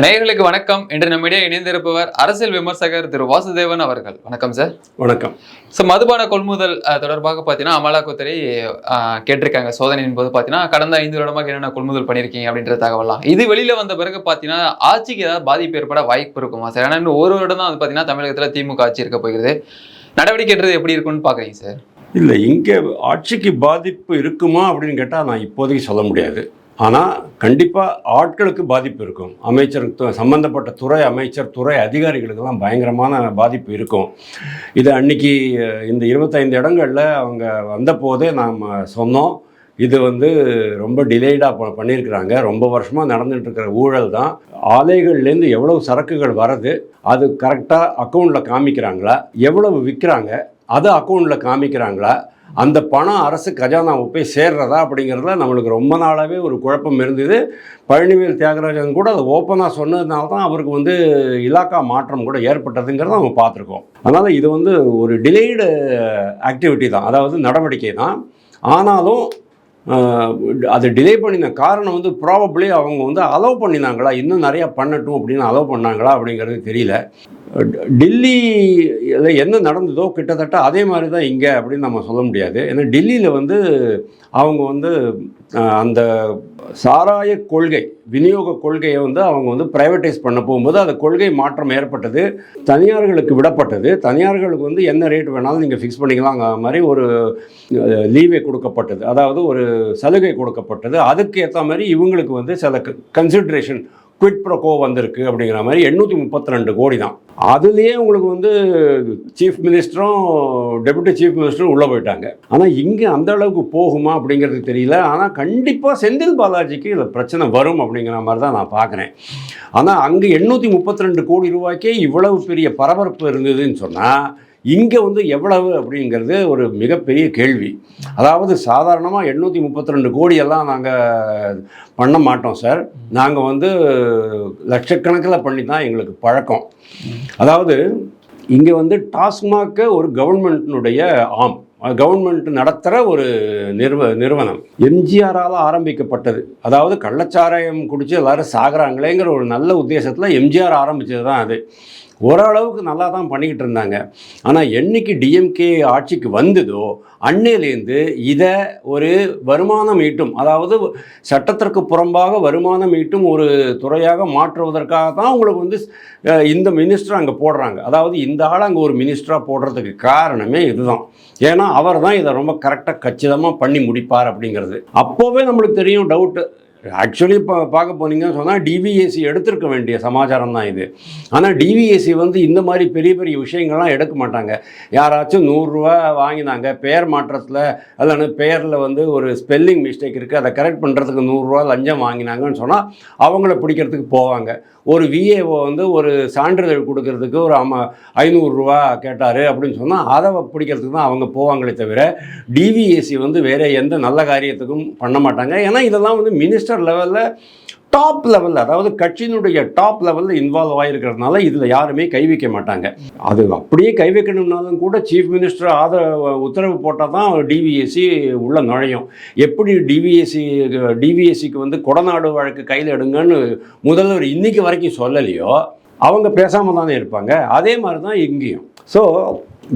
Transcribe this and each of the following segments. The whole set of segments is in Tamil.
நேயர்களுக்கு வணக்கம். இன்று நம்மிடையே இணைந்திருப்பவர் அரசியல் விமர்சகர் திரு வாசுதேவன் அவர்கள். வணக்கம் சார் வணக்கம். ஸோ மதுபான கொள்முதல் தொடர்பாக பார்த்தீங்கன்னா அமலாக்கத்துறை கேட்டிருக்காங்க. சோதனையின் போது பார்த்தீங்கன்னா கடந்த ஐந்து வருடமாக என்னென்ன கொள்முதல் பண்ணியிருக்கீங்க அப்படின்ற தகவலாம் இது வெளியில வந்த பிறகு பார்த்தீங்கன்னா ஆட்சிக்கு ஏதாவது பாதிப்பு ஏற்பட வாய்ப்பு இருக்குமா சார் ஏன்னா இன்னும் ஒரு வருடம் தான் வந்து பார்த்தீங்கன்னா தமிழகத்தில் திமுக ஆட்சி இருக்க போகிறது. நடவடிக்கைன்றது எப்படி இருக்கும்னு பார்க்குறீங்க சார் இல்லை இங்கே ஆட்சிக்கு பாதிப்பு இருக்குமா அப்படின்னு கேட்டால் நான் இப்போதைக்கு சொல்ல முடியாது. ஆனால் கண்டிப்பாக ஆட்களுக்கு பாதிப்பு இருக்கும். அமைச்சருக்கு சம்மந்தப்பட்ட சம்பந்தப்பட்ட துறை அமைச்சர் துறை அதிகாரிகளுக்கெல்லாம் பயங்கரமான பாதிப்பு இருக்கும். இது அன்னைக்கு இந்த இருபத்தைந்து இடங்களில் அவங்க வந்தபோதே நாம் சொன்னோம். இது வந்து ரொம்ப டிலேடாக பண்ணியிருக்கிறாங்க. ரொம்ப வருஷமாக நடந்துட்டு இருக்கிற ஊழல் தான். ஆலைகள்லேருந்து எவ்வளவு சரக்குகள் வருது அது கரெக்டாக அக்கௌண்ட்டில் காமிக்கிறாங்களா? எவ்வளவு விற்கிறாங்க? அதை அக்கௌண்ட்டில் காமிக்கிறாங்களா? அந்த பணம் அரசு கஜானாவை போய் சேர்றதா அப்படிங்கிறதுல நம்மளுக்கு ரொம்ப நாளாகவே ஒரு குழப்பம் இருந்தது. பழனிவேல் தியாகராஜன் கூட அதை ஓப்பனாக சொன்னதுனால தான் அவருக்கு வந்து இலாக்கா மாற்றம் கூட ஏற்பட்டதுங்கிறத நம்ம பார்த்துருக்கோம். அதனால் இது வந்து ஒரு டிலேடு ஆக்டிவிட்டி uh, தான். அதாவது நடவடிக்கை தான். ஆனாலும் அது டிலே பண்ணின காரணம் வந்து ப்ராபப்ளி அவங்க வந்து அலோவ் பண்ணினாங்களா? இன்னும் நிறையா பண்ணட்டும் அப்படின்னு அலோவ் பண்ணாங்களா அப்படிங்கிறது தெரியல. டெல்லியில் என்ன நடந்ததோ கிட்டத்தட்ட அதே மாதிரி தான் இங்கே அப்படின்னு நம்ம சொல்ல முடியாது. ஏன்னா டெல்லியில் வந்து அவங்க வந்து அந்த சாராய கொள்கை விநியோக கொள்கையை வந்து அவங்க வந்து ப்ரைவேட்டைஸ் பண்ண போகும்போது அந்த கொள்கை மாற்றம் ஏற்பட்டது. தனியார்களுக்கு விடப்பட்டது. தனியார்களுக்கு வந்து என்ன ரேட் வேணாலும் நீங்கள் ஃபிக்ஸ் பண்ணிக்கலாங்கிற மாதிரி ஒரு லீவே கொடுக்கப்பட்டது. அதாவது ஒரு சலுகை கொடுக்கப்பட்டது. அதுக்கு ஏற்ற மாதிரி இவங்களுக்கு வந்து சில கன்சிடரேஷன் குவிட் ப்ரோகோ வந்திருக்கு அப்படிங்கிற மாதிரி எண்ணூற்றி முப்பத்தி ரெண்டு கோடி தான். அதுலேயே உங்களுக்கு வந்து சீஃப் மினிஸ்டரும் டெபுட்டி சீஃப் மினிஸ்டரும் உள்ளே போயிட்டாங்க. ஆனால் இங்கே அந்த அளவுக்கு போகுமா அப்படிங்கிறது தெரியல. ஆனால் கண்டிப்பாக செந்தில் பாலாஜிக்கு இதில் பிரச்சனை வரும் அப்படிங்கிற மாதிரி தான் நான் பார்க்குறேன் ஆனால் அங்கே எண்ணூற்றி முப்பத்தி ரெண்டு கோடி ரூபாய்க்கே இவ்வளவு பெரிய பரபரப்பு இருந்ததுன்னு சொன்னால் இங்கே வந்து எவ்வளவு அப்படிங்கிறது ஒரு மிகப்பெரிய கேள்வி. அதாவது சாதாரணமாக எண்ணூற்றி முப்பத்தி ரெண்டு கோடியெல்லாம் நாங்கள் பண்ண மாட்டோம் சார். நாங்கள் வந்து லட்சக்கணக்கில் பண்ணி தான் எங்களுக்கு பழக்கம். அதாவது இங்கே வந்து டாஸ்மாக ஒரு கவர்மெண்ட்டினுடைய ஆம். கவர்மெண்ட் நடத்துகிற ஒரு நிறுவ நிறுவனம். எம்ஜிஆரால் ஆரம்பிக்கப்பட்டது. அதாவது கள்ளச்சாராயம் குடித்து எல்லாரும் சாகிறாங்களேங்கிற ஒரு நல்ல உத்தேசத்தில் எம்ஜிஆர் ஆரம்பித்தது தான் அது. ஓரளவுக்கு நல்லா தான் பண்ணிக்கிட்டு இருந்தாங்க. ஆனால் என்னைக்கு டிஎம்கே ஆட்சிக்கு வந்ததோ அன்னையிலேருந்து இதை ஒரு வருமானம் ஈட்டும் அதாவது சட்டத்திற்கு புறம்பாக வருமானம் ஈட்டும் ஒரு துறையாக மாற்றுவதற்காக தான் உங்களுக்கு வந்து இந்த மினிஸ்டர் அங்கே போடுறாங்க. அதாவது இந்த ஆள் அங்கே ஒரு மினிஸ்டராக போடுறதுக்கு காரணமே இதுதான். ஏன்னா அவர் தான் இதை ரொம்ப கரெக்டாக கச்சிதமாக பண்ணி முடிப்பார் அப்படிங்கிறது. அப்போவே நம்மளுக்கு தெரியும் டவுட்டு ஆக்சுவலி இப்போ பார்க்க போனீங்கன்னு சொன்னால் டிவிஎஸ்சி எடுத்திருக்க வேண்டிய சமாச்சாரம் தான் இது. ஆனால் டிவிஎஸ்சி வந்து இந்த மாதிரி பெரிய பெரிய விஷயங்கள்லாம் எடுக்க மாட்டாங்க. யாராச்சும் நூறுரூவா வாங்கினாங்க பெயர் மாற்றத்தில் அல்லது பெயரில் வந்து ஒரு ஸ்பெல்லிங் மிஸ்டேக் இருக்குது அதை கரெக்ட் பண்ணுறதுக்கு நூறுரூவா லஞ்சம் வாங்கினாங்கன்னு சொன்னால் அவங்கள பிடிக்கிறதுக்கு போவாங்க. ஒரு விஏஓ வந்து ஒரு சான்றிதழ் கொடுக்கறதுக்கு ஒரு அம ஐநூறுரூவா கேட்டார் அப்படின்னு சொன்னால் அதை பிடிக்கிறதுக்கு தான் அவங்க போவாங்களே தவிர டிவிஎஸ்சி வந்து வேறு எந்த நல்ல காரியத்துக்கும் பண்ண மாட்டாங்க. ஏன்னா இதெல்லாம் வந்து மினிஸ்டர் லெவலில் டாப் லெவலில் அதாவது கட்சியினுடைய டாப் லெவலில் இன்வால்வ் ஆகிருக்கிறதுனால இதில் யாருமே கை வைக்க மாட்டாங்க. அது அப்படியே கை வைக்கணும்னாலும் கூட சீஃப் மினிஸ்டர் ஆதரவு உத்தரவு போட்டால் தான் டிவிஎஸ்சி உள்ளே நுழையும். எப்படி டிவிஎஸ்சி டிவிஎஸ்சிக்கு வந்து கொடநாடு வழக்கு கையில் எடுங்கன்னு முதல்வர் இன்னைக்கு வரைக்கும் சொல்லலையோ அவங்க பேசாமல் தானே இருப்பாங்க. அதே மாதிரி தான் இங்கேயும். ஸோ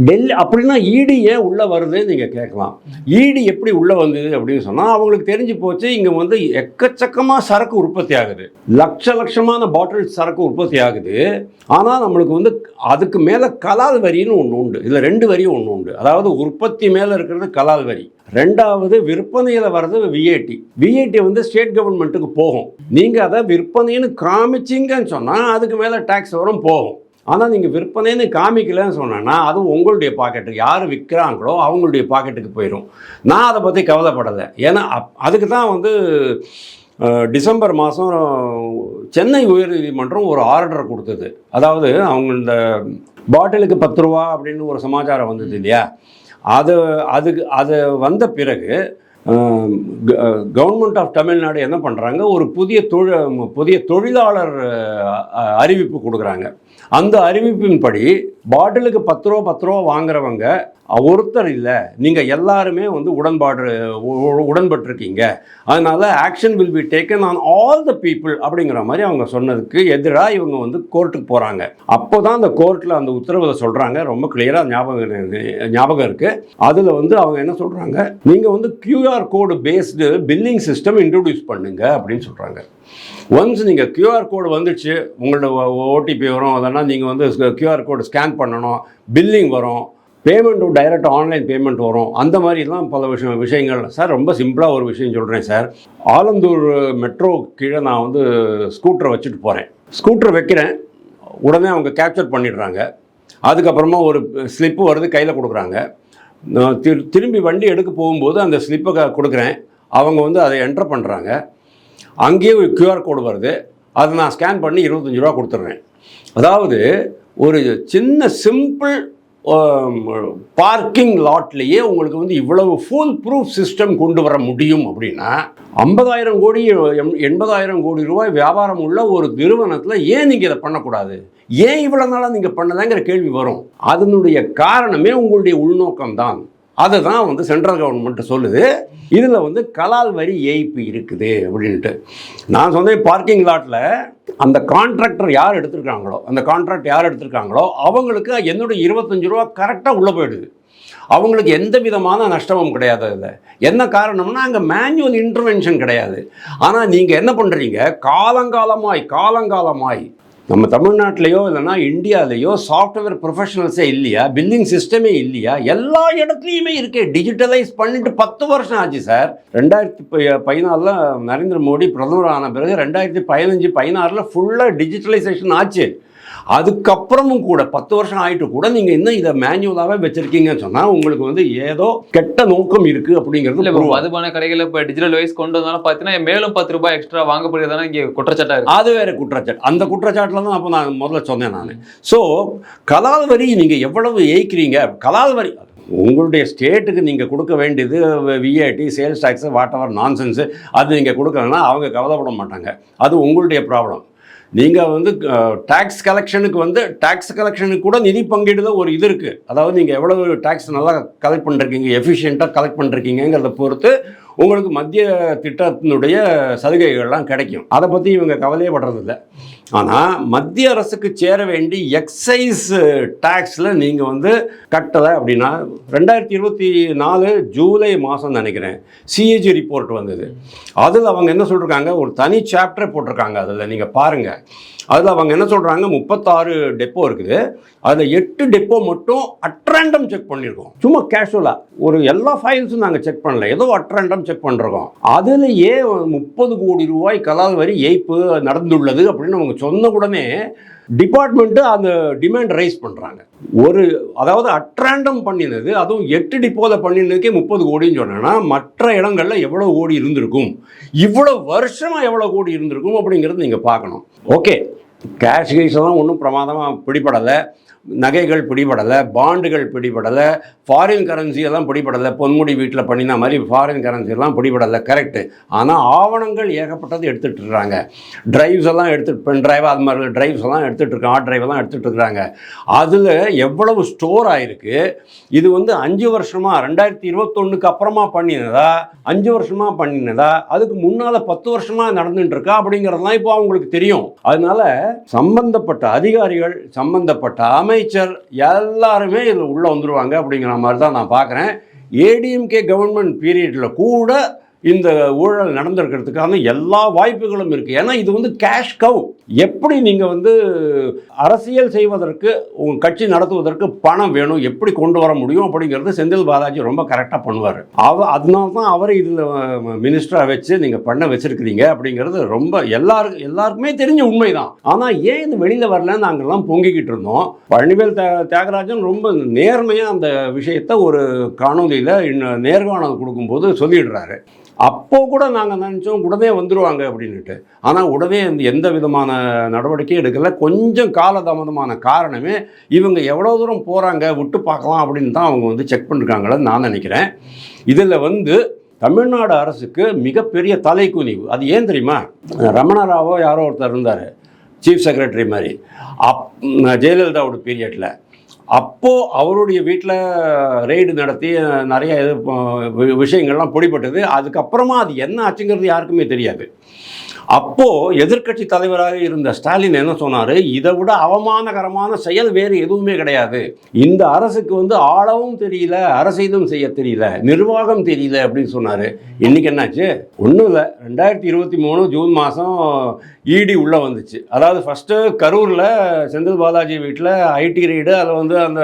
டெல்லி அப்படின்னா ஈடி ஏன் உள்ளே வருதுன்னு நீங்கள் கேட்கலாம். ஈடி எப்படி உள்ளே வந்தது அப்படின்னு சொன்னால் அவங்களுக்கு தெரிஞ்சு போச்சு இங்கே வந்து எக்கச்சக்கமாக சரக்கு உற்பத்தி ஆகுது. லட்ச லட்சமான பாட்டில் சரக்கு உற்பத்தி ஆகுது. ஆனால் நம்மளுக்கு வந்து அதுக்கு மேலே கலால் வரின்னு ஒன்று உண்டு. இதில் ரெண்டு வரியும் ஒன்று உண்டு. அதாவது உற்பத்தி மேலே இருக்கிறது கலால் வரி. ரெண்டாவது விற்பனையில் வர்றது விஏடி விஏடி வந்து ஸ்டேட் கவர்மெண்ட்டுக்கு போகும். நீங்கள் அதை விற்பனைன்னு காமிச்சிங்கன்னு சொன்னால் அதுக்கு மேலே டேக்ஸ் வரும் போகும். ஆனால் நீங்கள் விற்பனைன்னு காமிக்கலன்னு சொன்னேன்னா அது உங்களுடைய பாக்கெட்டுக்கு யார் விற்கிறாங்களோ அவங்களுடைய பாக்கெட்டுக்கு போயிடும் நான் அதை பற்றி கவலைப்படலை. ஏன்னா அப் அதுக்கு தான் வந்து டிசம்பர் மாதம் சென்னை உயர்நீதிமன்றம் ஒரு ஆர்டர் கொடுத்தது. அதாவது அவங்க இந்த பாட்டிலுக்கு பத்து ரூபா அப்படின்னு ஒரு சமாச்சாரம் வந்தது இல்லையா? அது அதுக்கு அது வந்த பிறகு கவர்மெண்ட் ஆஃப் தமிழ்நாடு என்ன பண்ணுறாங்க ஒரு புதிய தொழில் புதிய தொழிலாளர் அறிவிப்பு கொடுக்குறாங்க. அந்த அறிவிப்பின்படி பாட்டிலுக்கு பத்து ரூபா பத்து ரூபா வாங்குறவங்க ஒருத்தர் இல்லை நீங்கள் எல்லாருமே வந்து உடன்பாடு உடன்பட்டிருக்கீங்க. அதனால் action will be taken on all the people அப்படிங்கிற மாதிரி அவங்க சொன்னதுக்கு எதிராக இவங்க வந்து கோர்ட்டுக்கு போகிறாங்க அப்போ தான் அந்த கோர்ட்டில் அந்த உத்தரவில் சொல்கிறாங்க ரொம்ப கிளியராக ஞாபகம் ஞாபகம் இருக்குது அதில் வந்து அவங்க என்ன சொல்கிறாங்க நீங்கள் வந்து QR code based billing system introduce பண்ணுங்க அப்படின்னு சொல்கிறாங்க ஒன்ஸ் நீங்கள் கியூஆர் கோடு வந்துடுச்சு உங்களோட ஓடிபி வரும். அதெல்லாம் நீங்கள் வந்து கியூஆர் கோடு ஸ்கேன் பண்ணணும். பில்லிங் வரும். பேமெண்ட்டு டைரெக்டாக ஆன்லைன் பேமெண்ட் வரும். அந்த மாதிரிலாம் பல விஷயம் விஷயங்கள். சார் ரொம்ப சிம்பிளாக ஒரு விஷயம் சொல்கிறேன் சார். ஆலந்தூர் மெட்ரோ கீழே நான் வந்து ஸ்கூட்டரை வச்சுட்டு போகிறேன் ஸ்கூட்டர் வைக்கிறேன். உடனே அவங்க கேப்சர் பண்ணிடுறாங்க. அதுக்கப்புறமா ஒரு ஸ்லிப்பு வருது கையில் கொடுக்குறாங்க. நான் திரு திரும்பி வண்டி எடுக்க போகும்போது அந்த ஸ்லிப்பை கொடுக்குறேன். அவங்க வந்து அதை என்டர் பண்ணுறாங்க அங்கேயே ஒரு கியூஆர் கோடு வருது. அதை நான் ஸ்கேன் பண்ணி இருபத்தஞ்சி ரூபா கொடுத்துட்றேன். அதாவது ஒரு சின்ன சிம்பிள் பார்க்கிங் லாட்லேயே உங்களுக்கு வந்து இவ்வளவு ஃபுல் ப்ரூஃப் சிஸ்டம் கொண்டு வர முடியும் அப்படின்னா ஐம்பதாயிரம் கோடி எம்- எண்பதாயிரம் கோடி ரூபாய் வியாபாரம் உள்ள ஒரு நிறுவனத்தில் ஏன் நீங்கள் இதை பண்ணக்கூடாது? ஏன் இவ்வளோ நாளாக நீங்கள் பண்ணதாங்கிற கேள்வி வரும். அதனுடைய காரணமே உங்களுடைய உள்நோக்கம் தான் அதை தான் வந்து சென்ட்ரல் கவர்மெண்ட் சொல்லுது. இதில் வந்து கலால் வரி ஏய்ப்பு இருக்குது அப்படின்ட்டு நான் சொன்னேன் பார்க்கிங் லாட்டில் அந்த கான்ட்ராக்டர் யார் எடுத்திருக்காங்களோ அந்த கான்ட்ராக்ட் யார் எடுத்திருக்காங்களோ அவங்களுக்கு என்னுடைய இருபத்தஞ்சு ரூபா கரெக்டாக உள்ளே போயிடுது. அவங்களுக்கு எந்த விதமான நஷ்டமும் கிடையாது அதில். என்ன காரணம்னா அங்கே மேனுவல் இன்டர்வென்ஷன் கிடையாது. ஆனால் நீங்கள் என்ன பண்ணுறீங்க காலங்காலமாய் காலங்காலமாய் நம்ம தமிழ்நாட்டிலையோ இல்லைன்னா இந்தியாவிலையோ சாஃப்ட்வேர் ப்ரொஃபஷனல்ஸே இல்லையா? பில்லிங் சிஸ்டமே இல்லையா? எல்லா இடத்துலையுமே இருக்கே. டிஜிட்டலைஸ் பண்ணிட்டு பத்து வருஷம் ஆச்சு சார் ரெண்டாயிரத்தி பதினாலில் நரேந்திர மோடி பிரதமர் ஆன பிறகு ரெண்டாயிரத்தி பதினஞ்சு பதினாறில் ஃபுல்லாக டிஜிட்டலைசேஷன் ஆச்சு. அதுக்கப்புறமும் கூட பத்து வருஷம் ஆயிட்டு கூட நீங்கள் இன்னும் இதை மேனுவலாகவே வச்சுருக்கீங்கன்னு சொன்னால் உங்களுக்கு வந்து ஏதோ கெட்ட நோக்கம் இருக்குது இல்ல அப்படிங்கிறது ஆகுது. மதுபான கடைகள் இப்போ டிஜிட்டல் வைஸ் கொண்டு வந்தாலும் பார்த்தீங்கன்னா மேலும் பத்து ரூபாய் எக்ஸ்ட்ரா வாங்கப்படுகிறதான இங்கே குற்றச்சாட்டா இருக்கு. அது வேற குற்றச்சாட்டு. அந்த குற்றச்சாட்டில் தான் அப்போ நான் முதல்ல சொன்னேன் நான். ஸோ கலால் வரி நீங்கள் எவ்வளவு ஏய்க்கிறீங்க? கலால் வரி உங்களுடைய ஸ்டேட்டுக்கு நீங்கள் கொடுக்க வேண்டியது விஐடி சேல்ஸ் டேக்ஸு வாட் எவர் நான்சென்ஸு அது நீங்கள் கொடுக்கலன்னா அவங்க கவலைப்பட மாட்டாங்க. அது உங்களுடைய ப்ராப்ளம் நீங்கள் வந்து டேக்ஸ் கலெக்ஷனுக்கு வந்து டேக்ஸ் கலெக்ஷனுக்கு கூட நிதி பங்கீடு ஒரு இது இருக்குது அதாவது நீங்கள் எவ்வளவு டேக்ஸ் நல்லா கலெக்ட் பண்ணிருக்கீங்க எஃபிஷியண்ட்டாக கலெக்ட் பண்ணிருக்கீங்கிறத பொறுத்து உங்களுக்கு மத்திய திட்டத்தினுடைய சலுகைகள்லாம் கிடைக்கும். அதை பற்றி இவங்க கவலையே படுறதில்ல. ஆனால் மத்திய அரசுக்கு சேர வேண்டி எக்ஸைஸ் டேக்ஸில் நீங்கள் வந்து கட்டலை அப்படின்னா ரெண்டாயிரத்தி இருபத்தி நாலு ஜூலை மாதம் நினைக்கிறேன் சிஏஜி ரிப்போர்ட் வந்தது. அதில் அவங்க என்ன சொல்லியிருக்காங்க ஒரு தனி சாப்டர் போட்டிருக்காங்க அதில் நீங்கள் பாருங்கள் அதில் அவங்க என்ன சொல்கிறாங்க முப்பத்தாறு டெப்போ இருக்குது. அதில் எட்டு டெப்போ மட்டும் அட்ராண்டம் செக் பண்ணியிருக்கோம் சும்மா கேஷுவலாக ஒரு எல்லா ஃபைல்ஸும் நாங்கள் செக் பண்ணல. ஏதோ அட்ராண்டம் செக் பண்ணிருக்கோம் அதுலேயே முப்பது கோடி ரூபாய் கலால் வரி ஏய்ப்பு நடந்துள்ளது அப்படின்னு அவங்க சொன்ன உடனே டிபார்ட்மெண்ட்டு அந்த டிமாண்ட் ரைஸ் பண்ணுறாங்க ஒரு அதாவது அட்ராண்டம் பண்ணினது அதுவும் எட்டு டிப்போவில் பண்ணினதுக்கே முப்பது கோடின்னு சொன்னேன்னா மற்ற இடங்களில் எவ்வளோ கோடி இருந்திருக்கும் இவ்வளோ வருஷமாக எவ்வளோ கோடி இருந்திருக்கும் அப்படிங்கிறது நீங்கள் பார்க்கணும். ஓகே கேஷ் கீஸ் ஒன்றும் பிரமாதமாக பிடிபடலை. நகைகள் பிடிபடலை பாண்டுகள் பிடிபடலை ஃபாரின் கரன்சி எல்லாம் பிடிபடலை பொன்முடி வீட்டில் பண்ணின மாதிரி ஃபாரின் கரன்சி எல்லாம் பிடிபடலை கரெக்டு ஆனால் ஆவணங்கள் ஏகப்பட்டது எடுத்துகிட்டு இருக்கிறாங்க டிரைவ்ஸ் எல்லாம் எடுத்துட்டு பென் ட்ரைவ் அது மாதிரி ட்ரைவ்ஸ் எல்லாம் எடுத்துகிட்டு இருக்காங்க ஹார்ட் டிரைவ் எல்லாம் எடுத்துகிட்டு இருக்கிறாங்க அதில் எவ்வளவு ஸ்டோர் ஆகிருக்கு இது வந்து அஞ்சு வருஷமாக ரெண்டாயிரத்தி இருபத்தொன்னுக்கு அப்புறமா பண்ணினதா? அஞ்சு வருஷமாக பண்ணினதா? அதுக்கு முன்னால் பத்து வருஷமாக நடந்துட்டு இருக்கா அப்படிங்கிறதுலாம் இப்போ அவங்களுக்கு தெரியும். அதனால சம்பந்தப்பட்ட அதிகாரிகள் சம்பந்தப்பட்ட அமைச்சர் எல்லாருமே இதில் உள்ளே வந்துருவாங்க அப்படிங்கிற மாதிரி தான் நான் பார்க்குறேன் ஏடிஎம்கே கவர்மெண்ட் பீரியடில் கூட இந்த ஊழல் நடந்திருக்கிறதுக்கான எல்லா வாய்ப்புகளும் இருக்குது ஏன்னா இது வந்து கேஷ் கவ் எப்படி நீங்கள் வந்து அரசியல் செய்வதற்கு உங்கள் கட்சி நடத்துவதற்கு பணம் வேணும் எப்படி கொண்டு வர முடியும் அப்படிங்கிறது செந்தில் பாலாஜி ரொம்ப கரெக்டாக பண்ணுவார். அவ அதனால தான் அவர் இதில் மினிஸ்டராக வச்சு நீங்கள் பண்ண வச்சுருக்கிறீங்க அப்படிங்கிறது ரொம்ப எல்லாருக்கும் எல்லாருக்குமே தெரிஞ்ச உண்மை தான் ஆனால் ஏன் இது வெளியில் வரலன்னு நாங்கள்லாம் பொங்கிக்கிட்டு இருந்தோம். பழனிவேல் தே தியாகராஜன் ரொம்ப நேர்மையாக அந்த விஷயத்தை ஒரு காணொலியில் நேர்காணல் கொடுக்கும்போது சொல்லிடுறாரு. அப்போ கூட நாங்கள் நினச்சோம் உடனே வந்துடுவாங்க அப்படின்னுட்டு. ஆனால் உடனே இந்த எந்த விதமான நடவடிக்கையும் எடுக்கல. கொஞ்சம் காலதாமதமான காரணமே இவங்க எவ்வளோ தூரம் போகிறாங்க விட்டு பார்க்கலாம் அப்படின்னு தான் அவங்க வந்து செக் பண்ணிருக்காங்களன்னு நான் நினைக்கிறேன். இதில் வந்து தமிழ்நாடு அரசுக்கு மிகப்பெரிய தலைக்குனிவு. அது ஏன் தெரியுமா? ரமணராவோ யாரோ ஒருத்தர் இருந்தார் சீஃப் செக்ரட்டரி மாதிரி. அப் ஜெயலலிதாவோட பீரியடில் அப்போது அவருடைய வீட்டில் ரெய்டு நடத்தி நிறைய இது வி- விஷயங்கள்லாம் பொடிப்பட்டது அதுக்கப்புறமா அது என்ன ஆச்சுங்கிறது யாருக்குமே தெரியாது. அப்போது எதிர்க்கட்சி தலைவராக இருந்த ஸ்டாலின் என்ன சொன்னார்? இதை விட அவமானகரமான செயல் வேறு எதுவுமே கிடையாது. இந்த அரசுக்கு வந்து ஆளவும் தெரியல அரசியலும் செய்ய தெரியல நிர்வாகம் தெரியல அப்படின்னு சொன்னார். இன்றைக்கி என்னாச்சு? ஒன்றும் இல்லை. ரெண்டாயிரத்தி இருபத்தி மூணு ஜூன் மாதம் இடி உள்ளே வந்துச்சு. அதாவது ஃபஸ்ட்டு கரூரில் செந்தில் பாலாஜி வீட்டில் ஐடி ரெய்டு அதில் வந்து அந்த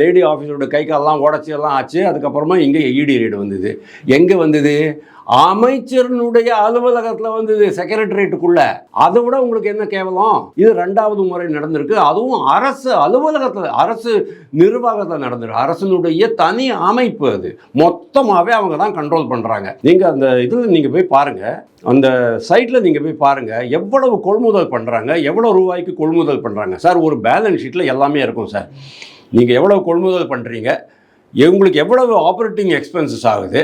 லேடி ஆஃபீஸரோட கை காலெல்லாம் உடச்சி எல்லாம் ஆச்சு. அதுக்கப்புறமா இங்கே இடி ரேடு வந்தது. எங்கே வந்தது? அமைச்சரனுடைய அலுவலகத்தில் வந்தது செக்ரட்டரியேட்டுக்குள்ள அதை விட உங்களுக்கு என்ன கேவலம்? இது ரெண்டாவது முறை நடந்திருக்கு. அதுவும் அரசு அலுவலகத்தில் அரசு நிர்வாகத்தில் நடந்திருக்கு. அரசனுடைய தனி அமைப்பு அது. மொத்தமாகவே அவங்க தான் கண்ட்ரோல் பண்ணுறாங்க நீங்கள் அந்த இதில் நீங்கள் போய் பாருங்கள் அந்த சைட்டில் நீங்கள் போய் பாருங்கள் எவ்வளவு கொள்முதல் பண்ணுறாங்க எவ்வளோ ரூபாய்க்கு கொள்முதல் பண்ணுறாங்க சார் ஒரு பேலன்ஸ் ஷீட்டில் எல்லாமே இருக்கும் சார். நீங்கள் எவ்வளவு கொள்முதல் பண்ணுறீங்க உங்களுக்கு எவ்வளவு ஆப்ரேட்டிங் எக்ஸ்பென்சஸ் ஆகுது?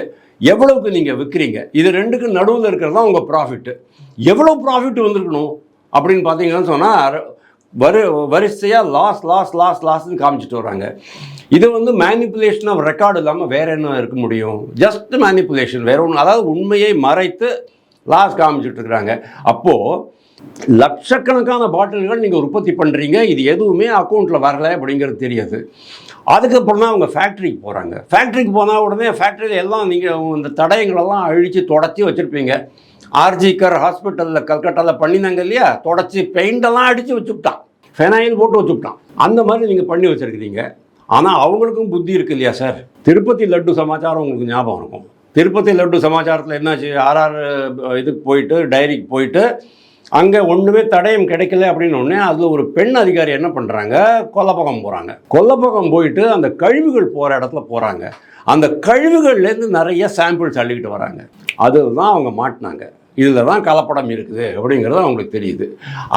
எவ்வளவுக்கு நீங்கள் விற்கிறீங்க இது ரெண்டுக்கு நடுவில் இருக்கிறது தான் உங்கள் ப்ராஃபிட்டு எவ்வளோ ப்ராஃபிட் வந்திருக்கணும்? அப்படின்னு பார்த்தீங்கன்னு சொன்னால் வரு வரிசையாக லாஸ் லாஸ் லாஸ் லாஸ்ன்னு காமிச்சிட்டு வராங்க இது வந்து மேனிப்புலேஷன் ஆஃப் ரெக்கார்டு இல்லாமல் வேறு என்ன இருக்க முடியும்? ஜஸ்ட் மேனிப்புலேஷன் வேறு ஒன்று அதாவது உண்மையை மறைத்து லாஸ் காமிச்சிட்டு இருக்கிறாங்க. அப்போது லட்சக்கணக்கான பாட்டில்கள் நீங்கள் உற்பத்தி பண்ணுறீங்க இது எதுவுமே அக்கௌண்ட்டில் வரல அப்படிங்கிறது தெரியாது. அதுக்கப்புறம் தான் அவங்க ஃபேக்ட்ரிக்கு போகிறாங்க ஃபேக்ட்ரிக்கு போனால் உடனே ஃபேக்ட்ரியில் எல்லாம் நீங்கள் இந்த தடயங்களெல்லாம் அழித்து தொடச்சி வச்சுருப்பீங்க. ஆர்ஜிகர் ஹாஸ்பிட்டலில் கல்கட்டாவில் பண்ணினாங்க இல்லையா? தொடச்சி பெயிண்டெல்லாம் அடித்து வச்சுவிட்டான் ஃபெனாயில் போட்டு வச்சுவிட்டான் அந்த மாதிரி நீங்கள் பண்ணி வச்சுருக்கிறீங்க. ஆனால் அவங்களுக்கும் புத்தி இருக்கு இல்லையா சார்? திருப்பதி லட்டு சமாச்சாரம் உங்களுக்கு ஞாபகம் இருக்கும். திருப்பதி லட்டு சமாச்சாரத்தில் என்னாச்சு? ஆர்ஆர் இதுக்கு போயிட்டு டைரிக்கு போயிட்டு அங்கே ஒன்றுமே தடயம் கிடைக்கல அப்படின்னு உடனே அதில் ஒரு பெண் அதிகாரி என்ன பண்ணுறாங்க கொல்லப்பக்கம் போகிறாங்க கொல்லப்பக்கம் போயிட்டு அந்த கழிவுகள் போகிற இடத்துல போகிறாங்க அந்த கழிவுகள்லேருந்து நிறைய சாம்பிள்ஸ் அள்ளிக்கிட்டு வராங்க. அதுதான் அவங்க மாட்டினாங்க. இதில் தான் கலப்படம் இருக்குது அப்படிங்கிறது அவங்களுக்கு தெரியுது.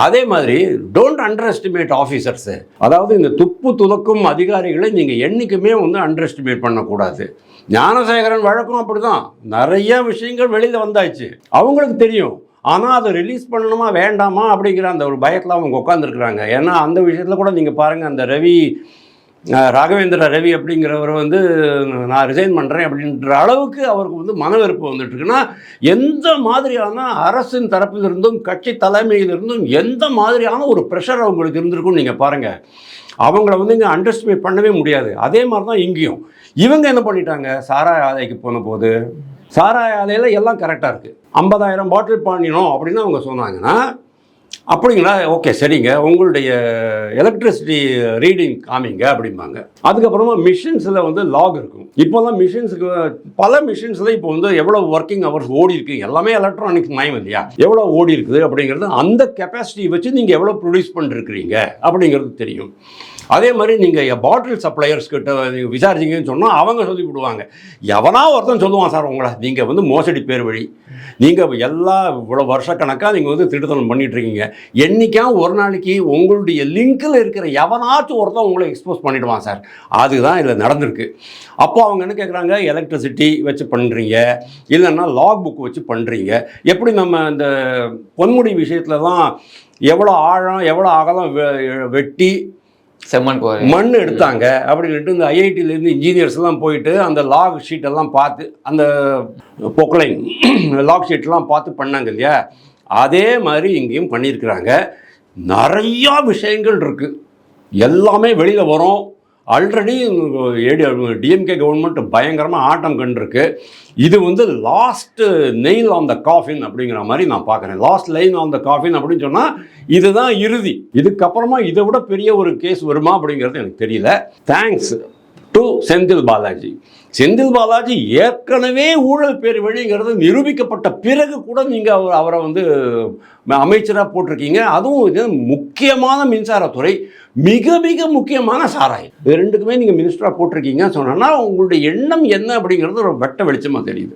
அதே மாதிரி டோன்ட் அண்டர் எஸ்டிமேட் ஆஃபீஸர்ஸு அதாவது இந்த துப்பு துலக்கும் அதிகாரிகளை நீங்கள் என்றைக்குமே வந்து அண்டர் எஸ்டிமேட் பண்ணக்கூடாது. ஞானசேகரன் வழக்கம் அப்படிதான். நிறைய விஷயங்கள் வெளியில் வந்தாச்சு. அவங்களுக்கு தெரியும். ஆனால் அதை ரிலீஸ் பண்ணணுமா வேண்டாமா அப்படிங்கிற அந்த ஒரு பயத்தில் அவங்க உட்காந்துருக்குறாங்க ஏன்னா அந்த விஷயத்தில் கூட நீங்கள் பாருங்கள் அந்த ரவி ராகவேந்திர ரவி அப்படிங்கிறவர் வந்து நான் ரிசைன் பண்ணுறேன் அப்படின்ற அளவுக்கு அவருக்கு வந்து மனவெறுப்பு வந்துட்டுருக்குன்னா எந்த மாதிரியான அரசின் தரப்பிலிருந்தும் கட்சி தலைமையிலிருந்தும் எந்த மாதிரியான ஒரு ப்ரெஷர் அவங்களுக்கு இருந்திருக்கும்னு நீங்கள் பாருங்கள் அவங்கள வந்து இங்கே அண்டர்ஸ்டிமேட் பண்ணவே முடியாது. அதே மாதிரி தான் இங்கேயும். இவங்க என்ன பண்ணிட்டாங்க? சாராய ஆதைக்கு போன போது சாராய ஆலையில் எல்லாம் கரெக்டாக இருக்குது ஐம்பதாயிரம் பாட்டில் பண்ணினோம் அப்படின்னு அவங்க சொன்னாங்கன்னா அப்படிங்களா? ஓகே சரிங்க. உங்களுடைய எலக்ட்ரிசிட்டி ரீடிங் காமிங்க அப்படிம்பாங்க. அதுக்கப்புறமா மிஷின்ஸில் வந்து லாக் இருக்கும். இப்போல்லாம் மிஷின்ஸுக்கு பல மிஷின்ஸில் இப்போ வந்து எவ்வளோ ஒர்க்கிங் ஹவர்ஸ் ஓடி இருக்கு? எல்லாமே எலக்ட்ரானிக்ஸ் மயம் இல்லையா? எவ்வளோ ஓடி இருக்குது அப்படிங்கிறது அந்த கெப்பாசிட்டி வச்சு நீங்கள் எவ்வளோ ப்ரொடியூஸ் பண்ணிருக்கிறீங்க அப்படிங்கிறது தெரியும். அதே மாதிரி நீங்கள் பாட்டில் சப்ளையர்ஸ் கிட்ட நீங்கள் விசாரிச்சிங்கன்னு சொன்னால் அவங்க சொல்லி விடுவாங்க எவனா ஒருத்தன் சொல்லுவான் சார் உங்களை நீங்கள் வந்து மோசடி பேர் வழி. நீங்கள் எல்லா இவ்வளோ வருஷக்கணக்காக நீங்கள் வந்து திருத்தலம் பண்ணிகிட்ருக்கீங்க என்றைக்கா ஒரு நாளைக்கு உங்களுடைய லிங்கில் இருக்கிற எவனாச்சும் ஒருத்தன் உங்களை எக்ஸ்போஸ் பண்ணிவிடுவான் சார். அதுதான் இதில் நடந்திருக்கு. அப்போ அவங்க என்ன கேட்குறாங்க எலக்ட்ரிசிட்டி வச்சு பண்ணுறீங்க இல்லைன்னா லாக் புக் வச்சு பண்ணுறீங்க எப்படி நம்ம இந்த பொன்முடி விஷயத்தில் தான் எவ்வளோ ஆழம் எவ்வளோ அகலம் வெ- வெட்டி செம்மன் மண் எடுத்தாங்க. அப்படின்ட்டு இந்த ஐஐடியிலேருந்து இன்ஜினியர்ஸ் எல்லாம் போயிட்டு அந்த லாக் ஷீட்டெல்லாம் பார்த்து அந்த பொக்லைன் லாக் ஷீட்லாம் பார்த்து பண்ணாங்க இல்லையா? அதே மாதிரி இங்கேயும் பண்ணியிருக்கிறாங்க. நிறையா விஷயங்கள் இருக்குது எல்லாமே வெளியில் வரும். ஆல்ரெடி ஏடி டிஎம்கே கவர்மெண்ட் பயங்கரமாக ஆட்டம் கண்டிருக்கு. இது வந்து last nail on the coffin அப்படிங்கிற மாதிரி நான் பார்க்குறேன். Last line on the coffin அப்படின்னு சொன்னால் இதுதான் இறுதி. இதுக்கப்புறமா இதை விட பெரிய ஒரு கேஸ் வருமா அப்படிங்கிறது எனக்கு தெரியல. தேங்க்ஸ் டு செந்தில் பாலாஜி செந்தில் பாலாஜி ஏற்கனவே ஊழல் பேர் வழிங்கிறது நிரூபிக்கப்பட்ட பிறகு கூட நீங்கள் அவர் அவரை வந்து அமைச்சராக போட்டிருக்கீங்க. அதுவும் இது முக்கியமான மின்சாரத்துறை மிக மிக முக்கியமான சாராயம். இது ரெண்டுக்குமே நீங்கள் மினிஸ்டராக போட்டிருக்கீங்க சொன்னால் உங்களுடைய எண்ணம் என்ன அப்படிங்கிறது ஒரு வெட்ட வெளிச்சமாக தெரியுது.